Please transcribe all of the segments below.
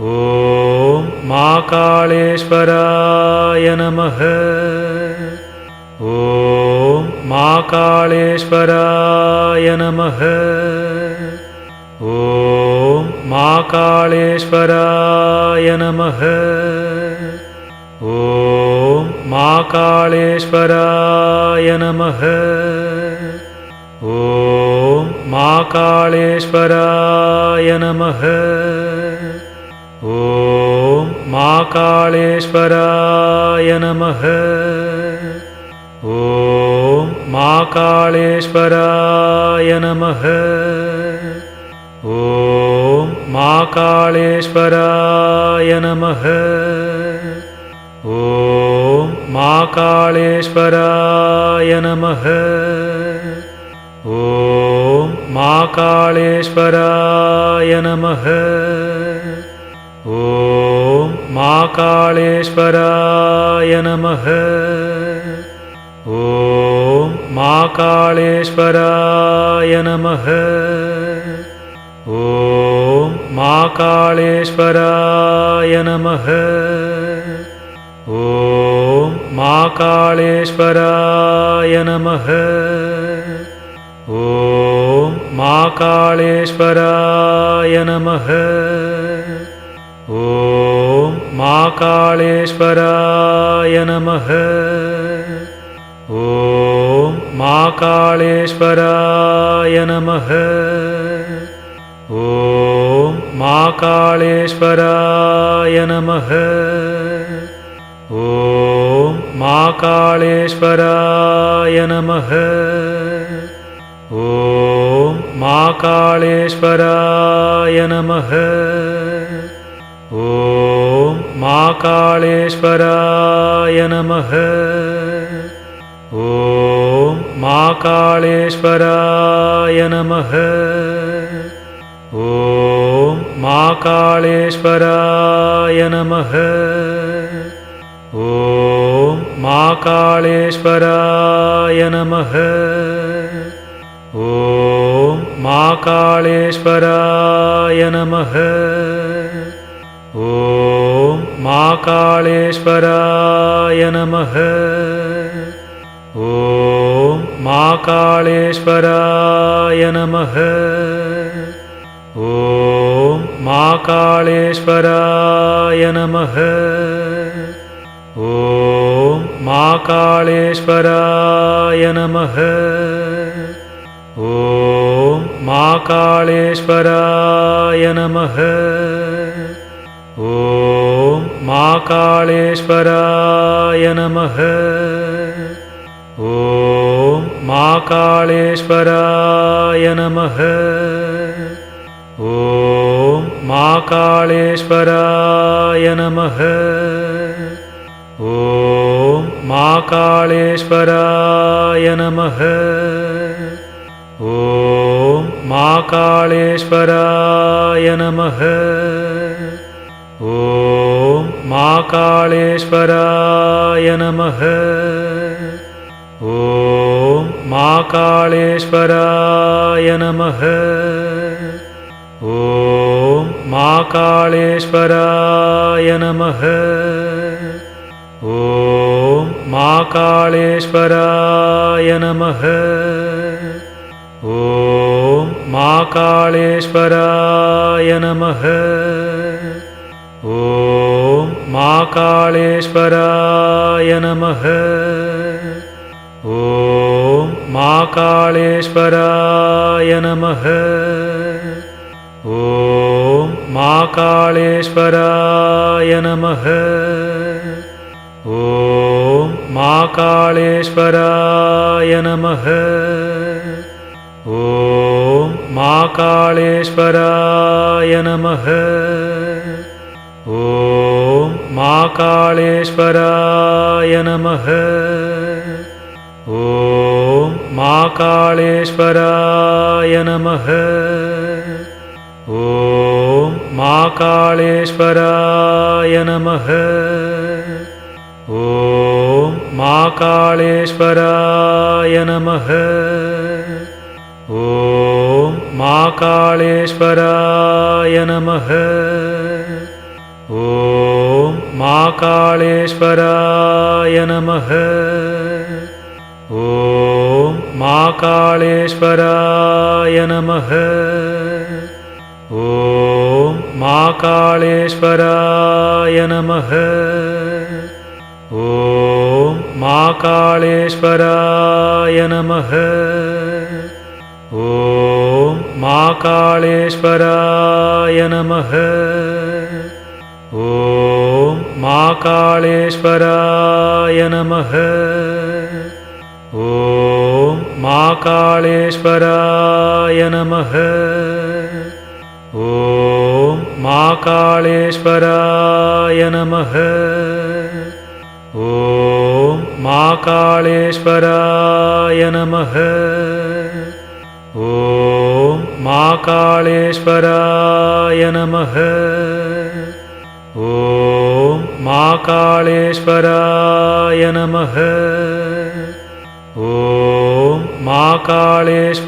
ॐ महाकाळेश्वराय नमः। ॐ महाकाळेश्वराय नमः। ॐ महाकाळेश्वराय नमः। ॐ महाकाळेश्वराय नमः। ॐ महाकाळेश्वराय नमः ॐ महाकाळेश्वराय नमः। ॐ महाकाळेश्वराय नमः। ॐ महाकाळेश्वराय नमः। ॐ महाकाळेश्वराय नमः। ॐ महाकाळेश्वराय नमः ॐ महाकाळेश्वराय नमः। ॐ महाकाळेश्वराय नमः। ॐ महाकाळेश्वराय नमः। ॐ महाकाळेश्वराय नमः। ॐ महाकाळेश्वराय नमः ॐ महाकाळेश्वराय नमः। ॐ महाकाळेश्वराय नमः। ॐ महाकाळेश्वराय नमः। ॐ महाकाळेश्वराय नमः। ॐ महाकाळेश्वराय नमः ॐ महाकाळेश्वराय नमः। ॐ महाकाळेश्वराय नमः। ॐ महाकाळेश्वराय नमः। ॐ महाकाळेश्वराय नमः। ॐ महाकाळेश्वराय नमः महाकाळेश्वराय नमः। ॐ महाकाळेश्वराय नमः। ॐ महाकाळेश्वराय नमः। ॐ महाकाळेश्वराय नमः। ॐ महाकाळेश्वराय नमः। ॐ माकाळीश्वराय नमः। ॐ माकाळीश्वराय नमः। ॐ माकाळीश्वराय नमः। ॐ माकाळीश्वराय नमः। ॐ माकाळीश्वराय नमः। ॐ माकाळीश्वराय नमः। ॐ माकाळीश्वराय नमः। ॐ माकाळीश्वराय नमः। ॐ माकाळीश्वराय नमः। ॐ माकाळीश्वराय नमः। ॐ माकाळीश्वराय नमः। ॐ माकाळीश्वराय नमः। ॐ माकाळीश्वराय नमः। ॐ माकाळीश्वराय नमः। ॐ माकाळश्वराय नमः। महाकाळेश्वराय नमः। ॐ महाकाळेश्वराय नमः। ॐ महाकाळेश्वराय नमः। ॐ महाकाळेश्वराय नमः। ॐ महाकाळेश्वराय नमः माकाळीश्वराय नमः। ॐ माकाळीश्वराय नमः। ॐ माकाळीश्वराय नमः। ॐ माकाळीश्वराय नमः। ॐ माकाळीश्वराय नमः। महाकाळेश्वराय नमः। ॐ महाकाळेश्वराय नमः। ॐ महाकाळेश्वराय नमः। ॐ महाकाळेश्वराय नमः। ॐ महाकाळेश्वराय नमः ॐ महाकाळेश्वराय नमः। ॐ महाकाळेश्वराय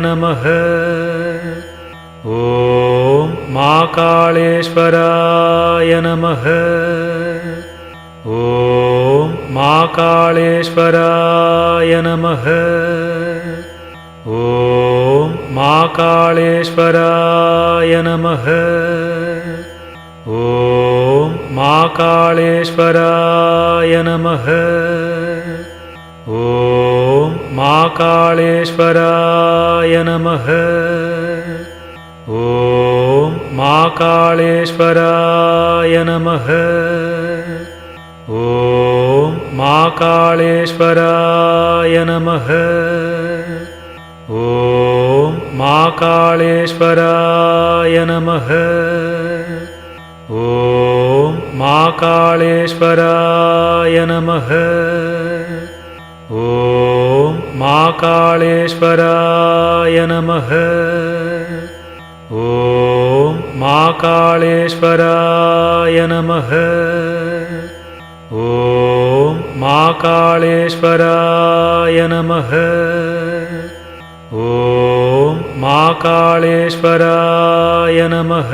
नमः। ॐ महाकाळेश्वराय नमः। ॐ महाकाळेश्वराय नमः। ॐ महाकाळेश्वराय नमः ॐ महाकाळेश्वराय नमः। ॐ महाकाळेश्वराय नमः। ॐ महाकाळेश्वराय नमः। ॐ महाकाळेश्वराय नमः। ॐ महाकाळेश्वराय नमः ॐ महाकाळेश्वराय नमः। ॐ महाकाळेश्वराय नमः। ॐ महाकाळेश्वराय नमः। ॐ महाकाळेश्वराय नमः। ॐ महाकाळेश्वराय नमः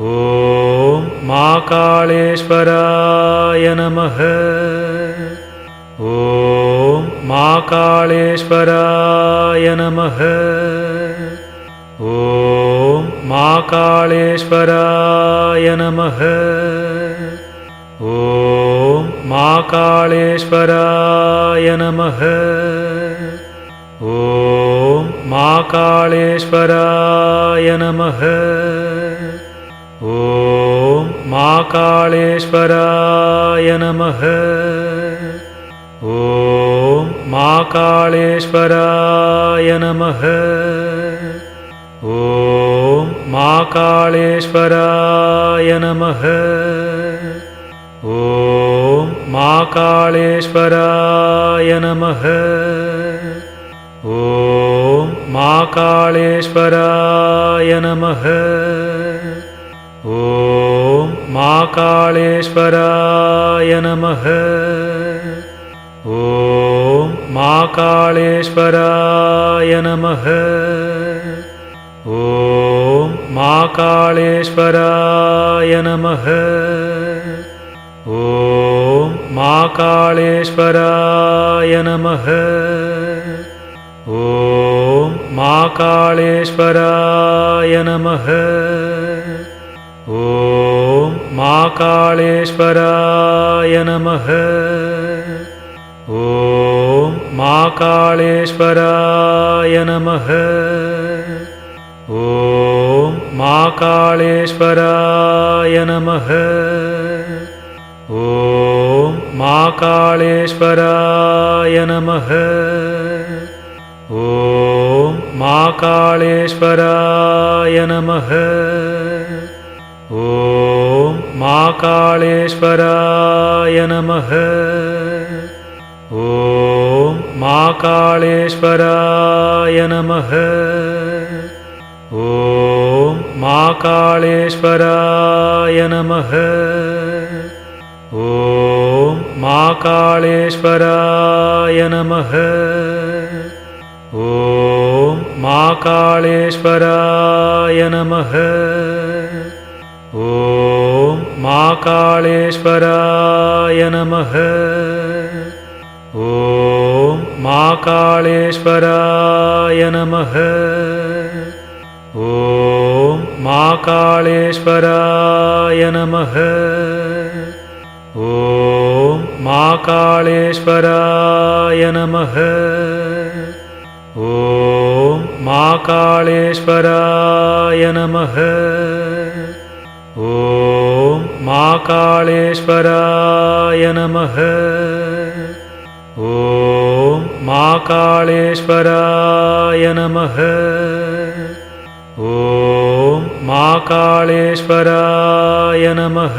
ॐ महाकाळेश्वराय नमः। ॐ महाकाळेश्वराय नमः। ॐ महाकाळेश्वराय नमः। ॐ महाकाळेश्वराय नमः। ॐ महाकाळेश्वराय नमः ॐ महाकाळेश्वराय नमः। ॐ महाकाळेश्वराय नमः। ॐ महाकाळेश्वराय नमः। ॐ महाकाळेश्वराय नमः। ॐ महाकाळेश्वराय नमः ॐ महाकाळेश्वराय नमः। ॐ महाकाळेश्वराय नमः। ॐ महाकाळेश्वराय नमः। ॐ महाकाळेश्वराय नमः। ॐ महाकाळेश्वराय नमः ॐ महाकाळेश्वराय नमः। ॐ महाकाळेश्वराय नमः। ॐ महाकाळेश्वराय नमः। ॐ महाकाळेश्वराय नमः। ॐ महाकाळेश्वराय नमः ॐ महाकाळेश्वराय नमः। ॐ महाकाळेश्वराय नमः। ॐ महाकाळेश्वराय नमः। ॐ महाकाळेश्वराय नमः। ॐ महाकाळेश्वराय नमः ॐ महाकाळेश्वराय नमः। ॐ महाकाळेश्वराय नमः। ॐ महाकाळेश्वराय नमः। ॐ महाकाळेश्वराय नमः। ॐ महाकाळेश्वराय नमः। ॐ महाकाळेश्वराय नमः। ॐ महाकाळेश्वराय नमः। ॐ महाकाळेश्वराय नमः